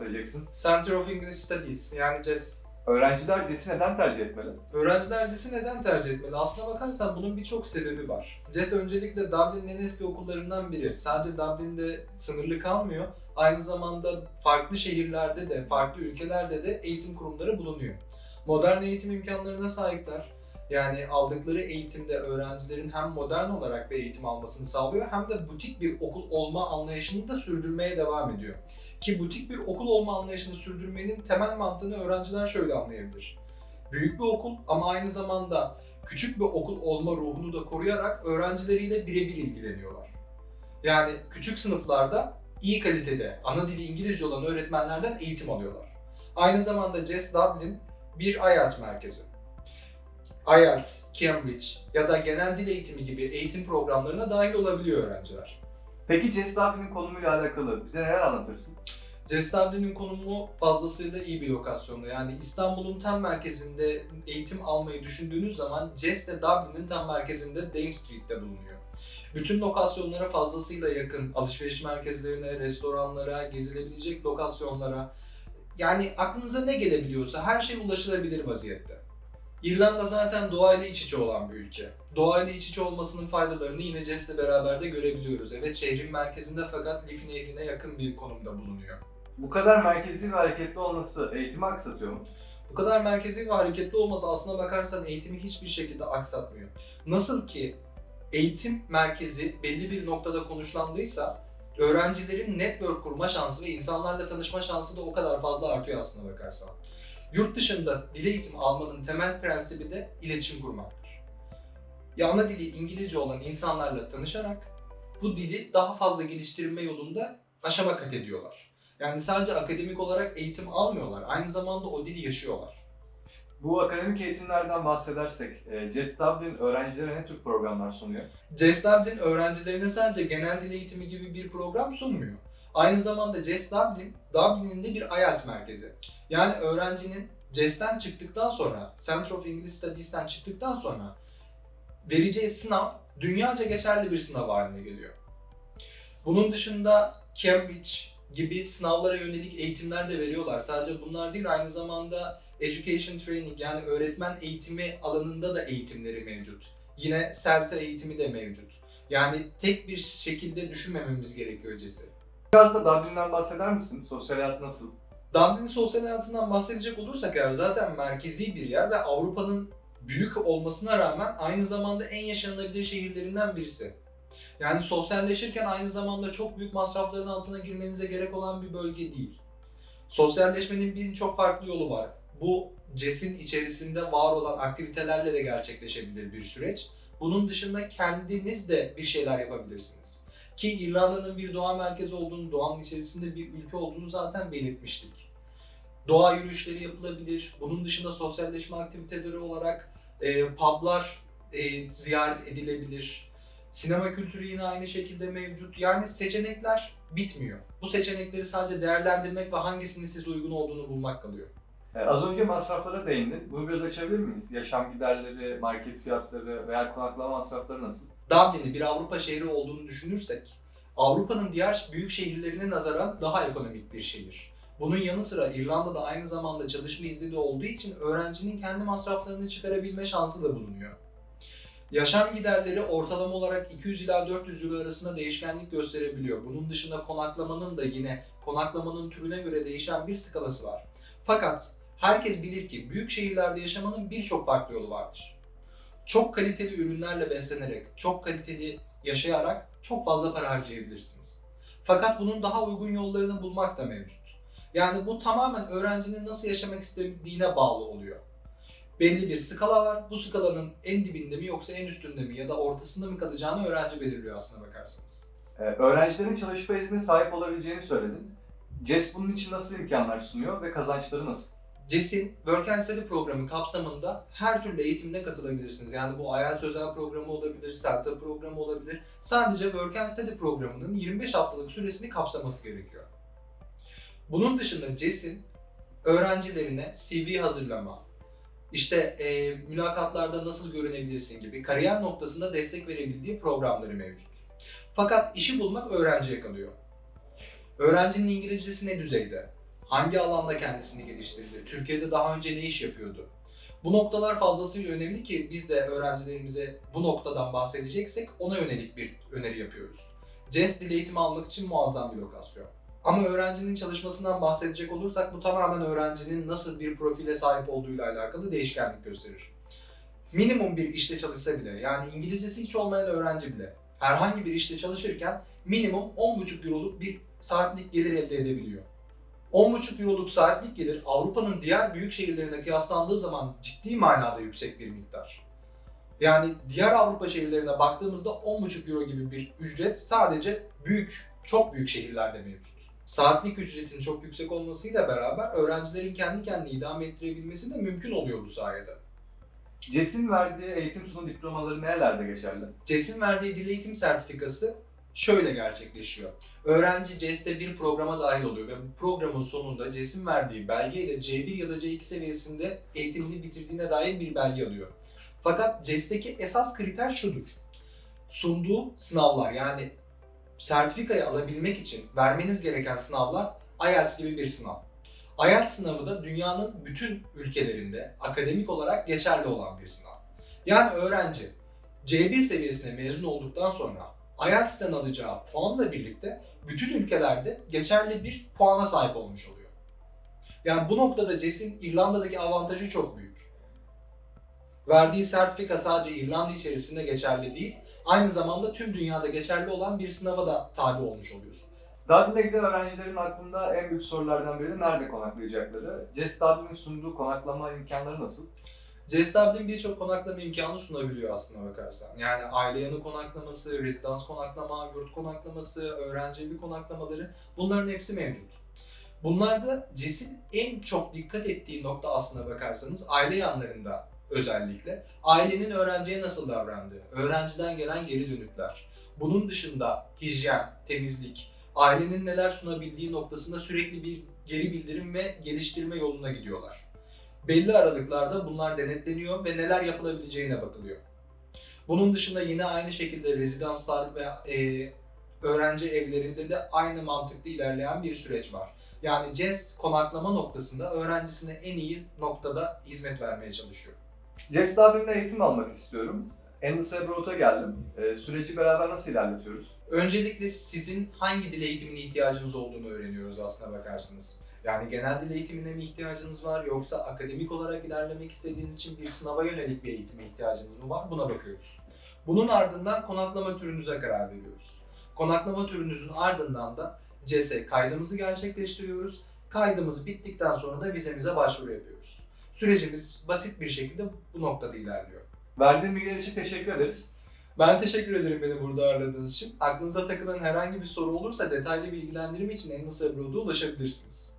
vereceksin? Center of English Studies yani CES. Öğrenciler CES'i neden tercih etmeli? Öğrenciler CES'i neden tercih etmeli? Aslına bakarsan bunun birçok sebebi var. CES öncelikle Dublin'in en eski okullarından biri. Sadece Dublin'de sınırlı kalmıyor. Aynı zamanda farklı şehirlerde de, farklı ülkelerde de eğitim kurumları bulunuyor. Modern eğitim imkanlarına sahipler. Yani aldıkları eğitimde öğrencilerin hem modern olarak bir eğitim almasını sağlıyor hem de butik bir okul olma anlayışını da sürdürmeye devam ediyor. Ki butik bir okul olma anlayışını sürdürmenin temel mantığını öğrenciler şöyle anlayabilir. Büyük bir okul ama aynı zamanda küçük bir okul olma ruhunu da koruyarak öğrencileriyle birebir ilgileniyorlar. Yani küçük sınıflarda iyi kalitede ana dili İngilizce olan öğretmenlerden eğitim alıyorlar. Aynı zamanda CES Dublin bir IELTS merkezi. IELTS, Cambridge ya da genel dil eğitimi gibi eğitim programlarına dahil olabiliyor öğrenciler. Peki CES Dublin'in konumuyla alakalı bize neler anlatırsın? CES Dublin'in konumu fazlasıyla iyi bir lokasyonda. Yani İstanbul'un tam merkezinde eğitim almayı düşündüğünüz zaman CES de Dublin'in tam merkezinde Dame Street'te bulunuyor. Bütün lokasyonlara fazlasıyla yakın, alışveriş merkezlerine, restoranlara, gezilebilecek lokasyonlara, yani aklınıza ne gelebiliyorsa her şey ulaşılabilir vaziyette. İrlanda zaten doğayla iç içe olan bir ülke. Doğayla iç içe olmasının faydalarını yine CES'le beraber de görebiliyoruz. Evet şehrin merkezinde fakat Liffey Nehri'ne yakın bir konumda bulunuyor. Bu kadar merkezi ve hareketli olması eğitimi aksatıyor mu? Bu kadar merkezi ve hareketli olması aslına bakarsan eğitimi hiçbir şekilde aksatmıyor. Nasıl ki eğitim merkezi belli bir noktada konuşlandıysa öğrencilerin network kurma şansı ve insanlarla tanışma şansı da o kadar fazla artıyor aslına bakarsan. Yurt dışında dil eğitimi almanın temel prensibi de iletişim kurmaktır. Ya ana dili İngilizce olan insanlarla tanışarak bu dili daha fazla geliştirme yolunda aşama kat ediyorlar. Yani sadece akademik olarak eğitim almıyorlar, aynı zamanda o dili yaşıyorlar. Bu akademik eğitimlerden bahsedersek, e, CES Dublin öğrencilere ne tür programlar sunuyor? CES Dublin öğrencilerine sadece genel dil eğitimi gibi bir program sunmuyor. Aynı zamanda CES Dublin, Dublin'in de bir IELTS merkezi. Yani öğrencinin CES'ten çıktıktan sonra, Center of English Studies'ten çıktıktan sonra vereceği sınav dünyaca geçerli bir sınav haline geliyor. Bunun dışında Cambridge gibi sınavlara yönelik eğitimler de veriyorlar. Sadece bunlar değil aynı zamanda Education Training yani öğretmen eğitimi alanında da eğitimleri mevcut. Yine CELTA eğitimi de mevcut. Yani tek bir şekilde düşünmememiz gerekiyor CES'i. Biraz da Dublin'den bahseder misin? Sosyal hayat nasıl? Dublin'in sosyal hayatından bahsedecek olursak eğer zaten merkezi bir yer ve Avrupa'nın büyük olmasına rağmen aynı zamanda en yaşanılabilir şehirlerinden birisi. Yani sosyalleşirken aynı zamanda çok büyük masrafların altına girmenize gerek olan bir bölge değil. Sosyalleşmenin birçok farklı yolu var. Bu CES'in içerisinde var olan aktivitelerle de gerçekleşebilir bir süreç. Bunun dışında kendiniz de bir şeyler yapabilirsiniz. Ki İrlanda'nın bir doğa merkezi olduğunu, doğanın içerisinde bir ülke olduğunu zaten belirtmiştik. Doğa yürüyüşleri yapılabilir. Bunun dışında sosyalleşme aktiviteleri olarak e, publar e, ziyaret edilebilir. Sinema kültürü yine aynı şekilde mevcut. Yani seçenekler bitmiyor. Bu seçenekleri sadece değerlendirmek ve hangisinin size uygun olduğunu bulmak kalıyor. Az önce masraflara değindin. Bunu biraz açabilir miyiz? Yaşam giderleri, market fiyatları veya konaklama masrafları nasıl? Dublin'i bir Avrupa şehri olduğunu düşünürsek, Avrupa'nın diğer büyük şehirlerine nazaran daha ekonomik bir şehir. Bunun yanı sıra İrlanda'da aynı zamanda çalışma izni de olduğu için öğrencinin kendi masraflarını çıkarabilme şansı da bulunuyor. Yaşam giderleri ortalama olarak 200 ila 400 euro arasında değişkenlik gösterebiliyor. Bunun dışında konaklamanın da yine konaklamanın türüne göre değişen bir skalası var. Fakat herkes bilir ki büyük şehirlerde yaşamanın birçok farklı yolu vardır. Çok kaliteli ürünlerle beslenerek, çok kaliteli yaşayarak çok fazla para harcayabilirsiniz. Fakat bunun daha uygun yollarını bulmak da mevcut. Yani bu tamamen öğrencinin nasıl yaşamak istediğine bağlı oluyor. Belli bir skala var. Bu skalanın en dibinde mi yoksa en üstünde mi ya da ortasında mı kalacağını öğrenci belirliyor aslına bakarsanız. E, öğrencilerin çalışma iznine sahip olabileceğini söyledin. CES bunun için nasıl imkanlar sunuyor ve kazançları nasıl? CES'in Work and Study programı kapsamında her türlü eğitimine katılabilirsiniz. Yani bu IELTS özel programı olabilir, CELTA programı olabilir. Sadece Work and Study programının 25 haftalık süresini kapsaması gerekiyor. Bunun dışında CES'in öğrencilerine CV hazırlama, işte e, mülakatlarda nasıl görünebilirsin gibi kariyer noktasında destek verebildiği programları mevcut. Fakat işi bulmak öğrenciye kalıyor. Öğrencinin İngilizcesi ne düzeyde? Hangi alanda kendisini geliştirdi? Türkiye'de daha önce ne iş yapıyordu? Bu noktalar fazlasıyla önemli ki biz de öğrencilerimize bu noktadan bahsedeceksek ona yönelik bir öneri yapıyoruz. CES dil eğitimi almak için muazzam bir lokasyon. Ama öğrencinin çalışmasından bahsedecek olursak bu tamamen öğrencinin nasıl bir profile sahip olduğuyla alakalı değişkenlik gösterir. Minimum bir işte çalışsa bile yani İngilizcesi hiç olmayan öğrenci bile herhangi bir işte çalışırken minimum 10,5 euroluk bir saatlik gelir elde edebiliyor. 10,5 euroluk saatlik gelir Avrupa'nın diğer büyük şehirlerine kıyaslandığı zaman ciddi manada yüksek bir miktar. Yani diğer Avrupa şehirlerine baktığımızda 10,5 euro gibi bir ücret sadece büyük, çok büyük şehirlerde mevcut. Saatlik ücretin çok yüksek olmasıyla beraber öğrencilerin kendi kendini idame ettirebilmesi de mümkün oluyor bu sayede. CES'in verdiği eğitim sonu diplomaları nerelerde geçerli? CES'in verdiği dil eğitim sertifikası şöyle gerçekleşiyor. Öğrenci CES'te bir programa dahil oluyor ve bu programın sonunda CES'in verdiği belgeyle C1 ya da C2 seviyesinde eğitimini bitirdiğine dair bir belge alıyor. Fakat CES'teki esas kriter şudur. Sunduğu sınavlar yani sertifikayı alabilmek için vermeniz gereken sınavlar IELTS gibi bir sınav. IELTS sınavı da dünyanın bütün ülkelerinde akademik olarak geçerli olan bir sınav. Yani öğrenci C1 seviyesine mezun olduktan sonra IELTS'ten alacağı puanla birlikte bütün ülkelerde geçerli bir puana sahip olmuş oluyor. Yani bu noktada CES'in İrlanda'daki avantajı çok büyük. Verdiği sertifika sadece İrlanda içerisinde geçerli değil, aynı zamanda tüm dünyada geçerli olan bir sınava da tabi olmuş oluyorsunuz. Dublin'e giden öğrencilerin aklında en büyük sorulardan biri de nerede konaklayacakları. CES Dublin'in sunduğu konaklama imkanları nasıl? CES Dublin birçok konaklama imkanı sunabiliyor aslına bakarsan. Yani aile yanı konaklaması, rezidans konaklama, yurt konaklaması, öğrenci evi konaklamaları bunların hepsi mevcut. Bunlarda CES'in en çok dikkat ettiği nokta aslına bakarsanız aile yanlarında özellikle. Ailenin öğrenciye nasıl davrandığı, öğrenciden gelen geri dönütler. Bunun dışında hijyen, temizlik, ailenin neler sunabildiği noktasında sürekli bir geri bildirim ve geliştirme yoluna gidiyorlar belli aralıklarda bunlar denetleniyor ve neler yapılabileceğine bakılıyor. Bunun dışında yine aynı şekilde rezidanslar ve e, öğrenci evlerinde de aynı mantıklı ilerleyen bir süreç var. Yani CES konaklama noktasında öğrencisine en iyi noktada hizmet vermeye çalışıyor. CES Dublin'de eğitim almak istiyorum. Endless Abroad'a geldim. Ee, süreci beraber nasıl ilerletiyoruz? Öncelikle sizin hangi dil eğitimine ihtiyacınız olduğunu öğreniyoruz aslına bakarsınız. Yani genel dil eğitimine mi ihtiyacınız var yoksa akademik olarak ilerlemek istediğiniz için bir sınava yönelik bir eğitime ihtiyacınız mı var buna bakıyoruz. Bunun ardından konaklama türünüze karar veriyoruz. Konaklama türünüzün ardından da CES'e kaydımızı gerçekleştiriyoruz. Kaydımız bittikten sonra da vizemize başvuru yapıyoruz. Sürecimiz basit bir şekilde bu noktada ilerliyor. Verdiğin bilgiler için teşekkür ederiz. Ben teşekkür ederim beni burada ağırladığınız için. Aklınıza takılan herhangi bir soru olursa detaylı bilgilendirme için Endless Abroad'a ulaşabilirsiniz.